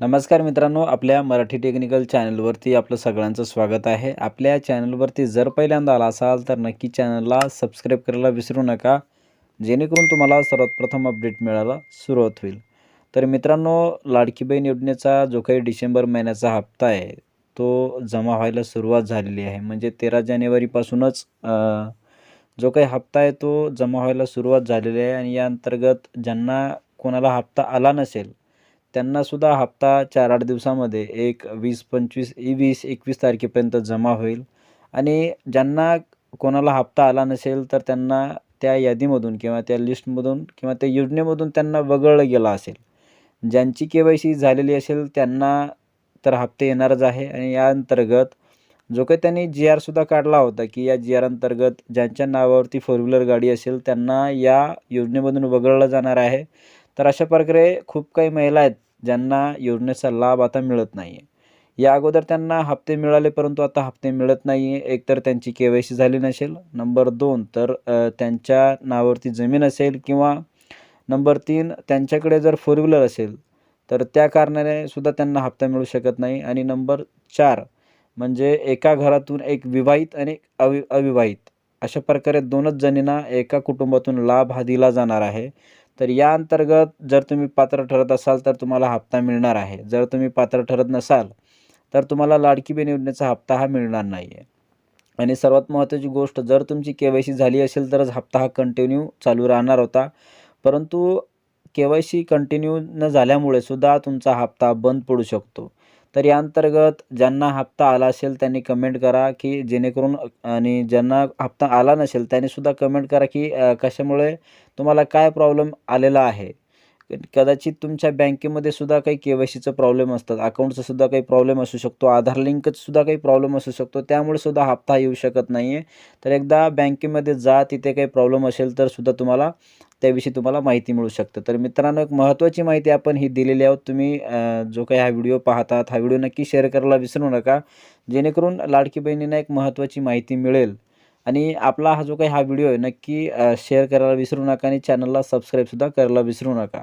नमस्कार मित्रांनो आपल्या मराठी टेक्निकल चॅनलवरती आपलं सगळ्यांचं स्वागत आहे. आपल्या चॅनलवरती जर पहिल्यांदा आला असाल तर नक्की चॅनलला सबस्क्राईब करायला विसरू नका. जेणेकरून तुम्हाला सर्वात प्रथम अपडेट मिळायला सुरुवात होईल. तर मित्रांनो लाडकी बहीण योजनेचा जो काही डिसेंबर महिन्याचा हप्ता आहे तो जमा व्हायला सुरुवात झालेली आहे. म्हणजे तेरा जानेवारीपासूनच जो काही हप्ता आहे तो जमा व्हायला सुरुवात झालेली आहे. आणि या अंतर्गत ज्यांना कोणाला हप्ता आला नसेल त्यांनासुद्धा हप्ता चार आठ दिवसामध्ये एक वीस पंचवीस ई वीस एकवीस तारखेपर्यंत जमा होईल. आणि ज्यांना कोणाला हप्ता आला नसेल तर त्यांना त्या यादीमधून किंवा त्या लिस्टमधून किंवा त्या योजनेमधून त्यांना वगळलं गेलं असेल. ज्यांची के वाय सी झालेली असेल त्यांना तर हप्ते येणारच आहे. आणि या अंतर्गत जो काही त्यांनी जी आरसुद्धा काढला होता की या जी आर अंतर्गत ज्यांच्या नावावरती फोर व्हीलर गाडी असेल त्यांना या योजनेमधून वगळलं जाणार आहे. तर अशा प्रकारे खूप काही महिला आहेत ज्यांना योजनेचा लाभ आता मिळत नाही आहे या अगोदर त्यांना हप्ते मिळाले परंतु आता हप्ते मिळत नाही आहे एकतर त्यांची के वाय सी झाली नसेल. नंबर दोन तर त्यांच्या नावावरती जमीन असेल किंवा नंबर तीन त्यांच्याकडे जर फोर व्हीलर असेल तर त्या कारणाने सुद्धा त्यांना हप्ता मिळू शकत नाही. आणि नंबर चार म्हणजे एका घरातून एक विवाहित आणि एक अवि अविवाहित अशा प्रकारे दोनच जणींना एका कुटुंबातून लाभ हा दिला जाणार आहे. तर या अंतर्गत जर तुम्ही पात्र ठरत असाल तर तुम्हाला हप्ता मिळणार आहे. जर तुम्ही पात्र ठरत नसाल तर तुम्हाला लाडकी बहीण योजनेचा हप्ता हा मिळणार नाही आहे आणि सर्वात महत्त्वाची गोष्ट जर तुमची के वाय सी झाली असेल तरच हप्ता हा कंटिन्यू चालू राहणार होता. परंतु के वाय सी कंटिन्यू न झाल्यामुळे सुद्धा तुमचा हप्ता बंद पडू शकतो. तर या अंतर्गत ज्यांना हप्ता आला असेल त्यांनी कमेंट करा की जेणेकरून आणि ज्यांना हप्ता आला नसेल त्यांनीसुद्धा कमेंट करा की कशामुळे तुम्हाला काय प्रॉब्लेम आलेला आहे? कदाचित तुमच्या बँकेमध्ये सुद्धा काही के वाय सीचं प्रॉब्लेम असतात. अकाउंटचा सुद्धा काही प्रॉब्लेम असू शकतो. आधार लिंकच सुद्धा काही प्रॉब्लेम असू शकतो. त्यामुळे सुद्धा हप्ता येऊ शकत नाही आहे तर एकदा बँकेमध्ये जा तिथे काही प्रॉब्लेम असेल तर सुद्धा तुम्हाला त्याविषयी तुम्हाला माहिती मिळू शकते. तर मित्रांनो एक महत्त्वाची माहिती आपण ही दिलेली आहोत. तुम्ही जो काही हा व्हिडिओ पाहतात हा व्हिडिओ नक्की शेअर करायला विसरू नका. जेणेकरून लाडकी बहिणींना एक महत्त्वाची माहिती मिळेल. आणि आपला हा जो काही हा व्हिडिओ आहे नक्की शेअर करायला विसरू नका आणि चॅनलला सबस्क्राईबसुद्धा करायला विसरू नका.